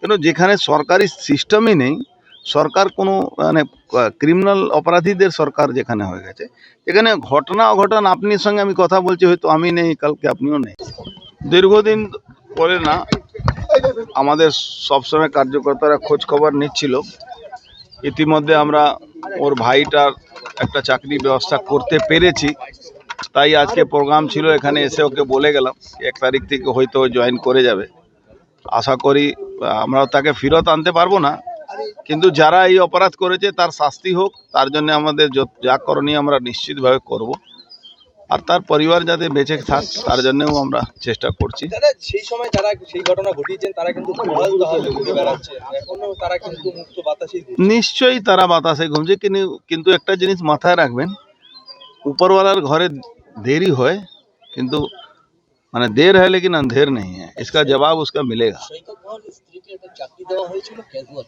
কেন যেখানে সরকারি সিস্টেমই নেই, সরকার কোনো মানে ক্রিমিনাল অপরাধীদের সরকার যেখানে হয়ে গেছে এখানে ঘটনা অঘটন আপনার সঙ্গে আমি কথা বলছি, হয়তো আমি নেই, কালকে আপনিও নেই। দীর্ঘদিন পরে না, আমাদের সবসময় কার্যকর্তারা খোঁজ খবর নিচ্ছিল। ইতিমধ্যে আমরা ওর ভাইটার একটা চাকরি ব্যবস্থা করতে পেরেছি। তাই আজকে প্রোগ্রাম ছিল, এখানে এসে ওকে বলে গেলাম এক তারিখ থেকে হয়তো জয়েন করে যাবে। আশা করি আমরা তাকে ফেরত আনতে পারব না। কিন্তু যারা এই অপরাধ করেছে তার শাস্তি হোক তার জন্য আমাদের যা করণীয় আমরা নিশ্চিতভাবে করব। আর তার পরিবার যাতে বেঁচে থাক তার জন্যও আমরা চেষ্টা করছি। সেই সময় যারা সেই ঘটনা ঘটিয়েছেন তারা কিন্তু তারা মুক্ত বাতাসে নিশ্চয়ই তারা বাতাসে ঘুমছে কিন্তু কিন্তু একটা জিনিস মাথায় রাখবেন উপরওয়ালার ঘরে দেরি হয় কিন্তু মানে देर है लेकिन अंधेर नहीं है इसका जवाब उसका मिलेगा সৈকত ধওয়ান স্ত্রীকে একটা চাকরি দেওয়া হয়েছিল ক্যাজুয়াল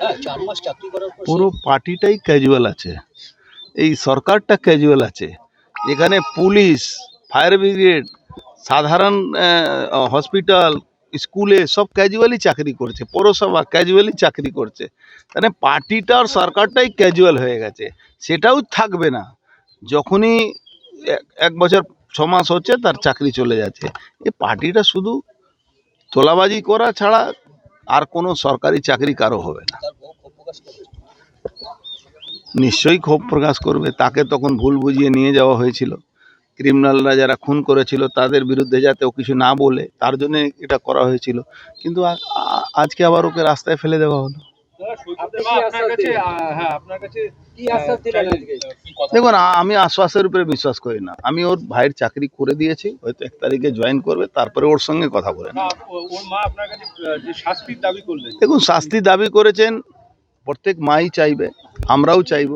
হ্যাঁ চার মাস চাকরি করার পর পুরো পার্টিটাই ক্যাজুয়াল আছে এই সরকারটা ক্যাজুয়াল আছে এখানে পুলিশ ফায়ার ব্রিগেড সাধারণ হসপিটাল স্কুলে সব ক্যাজুয়ালি চাকরি করছে পৌরসভা ক্যাজুয়ালি চাকরি করছে মানে পার্টিটা আর সরকারটাই ক্যাজুয়াল হয়ে গেছে সেটাও থাকবে না যখনই এক- এক বছর ছ মাস হচ্ছে তার চাকরি চলে যাচ্ছে। এই পার্টিটা শুধু তোলাবাজি করা ছাড়া আর কোনো সরকারি চাকরি কারও হবে না। নিশ্চয়ই ক্ষোভ প্রকাশ করবে। তাকে তখন ভুল বুঝিয়ে নিয়ে যাওয়া হয়েছিল। ক্রিমিনালরা যারা খুন করেছিল, তাদের বিরুদ্ধে যাতে ও কিছু না বলে, তার জন্য এটা করা হয়েছিল। কিন্তু আজকে আবার ওকে রাস্তায় ফেলে দেওয়া হলো। আজকে? দেখুন আমি আশ্বাসের উপরে বিশ্বাস করি না। আমি ওর ভাইয়ের চাকরি করে দিয়েছি হয়তো এক তারিখে জয়েন করবে তারপরে ওর সঙ্গে কথা বলে নেব। ওর মা আপনার কাছে আহ, যে শাস্তির দাবি করলেন। দেখুন শাস্তি দাবি করেছেন প্রত্যেক মাই চাইবে আমরাও চাইব।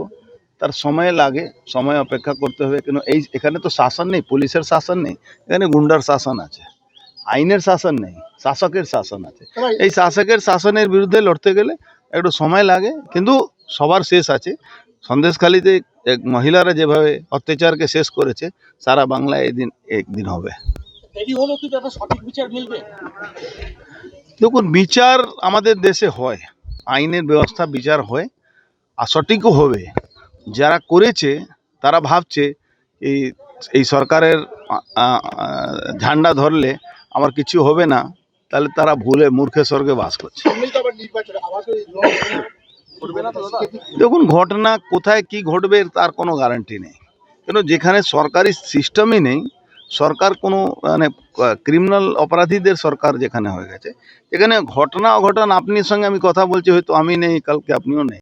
তার সময় লাগে সময় অপেক্ষা করতে হবে কেন এই এখানে তো শাসন নেই পুলিশের শাসন নেই এখানে গুন্ডার শাসন আছে আইনের শাসন নেই শাসকের শাসন আছে। এই শাসকের শাসনের বিরুদ্ধে লড়তে গেলে একটু সময় লাগে কিন্তু সবার শেষ আছে। সন্দেশখালিতে এক মহিলারা যেভাবে অত্যাচারকে শেষ করেছে সারা বাংলায় এদিন একদিন হবে। দেখুন বিচার আমাদের দেশে হয় আইনের ব্যবস্থা বিচার হয় আর সঠিকও হবে। যারা করেছে তারা ভাবছে এই এই সরকারের ঝান্ডা ধরলে আমার কিছু হবে না। তাহলে তারা ভুলে মূর্খে স্বর্গে বাস করছে। দেখুন, ঘটনা কোথায় কি ঘটবে তার কোনো গ্যারান্টি নেই। কেন যেখানে সরকারি সিস্টেমই নেই, সরকার কোনো মানে ক্রিমিনাল অপরাধীদের সরকার যেখানে হয়ে গেছে এখানে ঘটনা অঘটন, আপনার সঙ্গে আমি কথা বলছি, হয়তো আমি নেই, কালকে আপনিও নেই।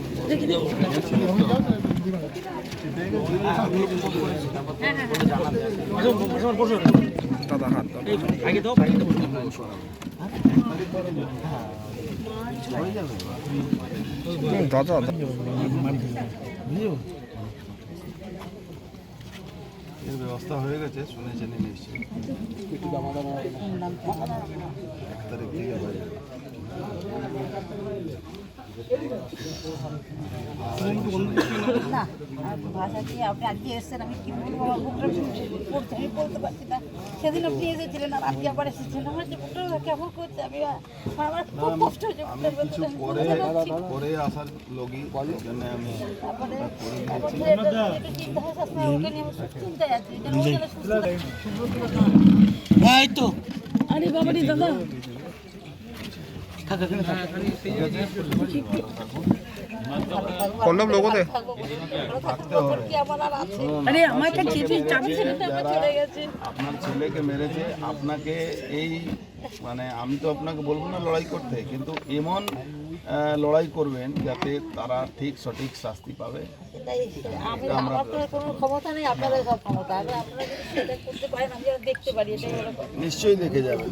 এর ব্যবস্থা হয়ে গেছে শুনেছেন নিশ্চয়ই এক তারিখ থেকে না ভাষা দিয়ে আপনি আজকে এসেছেন আমি কি বলব? আমার বুকটা পড়তে আমি বলতে পারছি না। সেদিন আপনি এসেছিলেন আর আজকে আবার এসেছেন। আমার যে বুকটা কেমন করছে আমি আমার খুব কষ্ট হচ্ছে পরে আসার লোকই জন্য আমি চিন্তায় আছি আরে বাবা দাদা। কল্লব লোগোতে আরে আমার একটা চিঠি চাবি ছিল তো চলে গেছে। আপনার ছেলেকে মেরেছে আপনাকে এই মানে আমি তো আপনাকে বলব না লড়াই করতে কিন্তু এমন লড়াই করবেন যাতে তারা ঠিক সঠিক শাস্তি পাবে। নিশ্চয়ই দেখে যাবেন।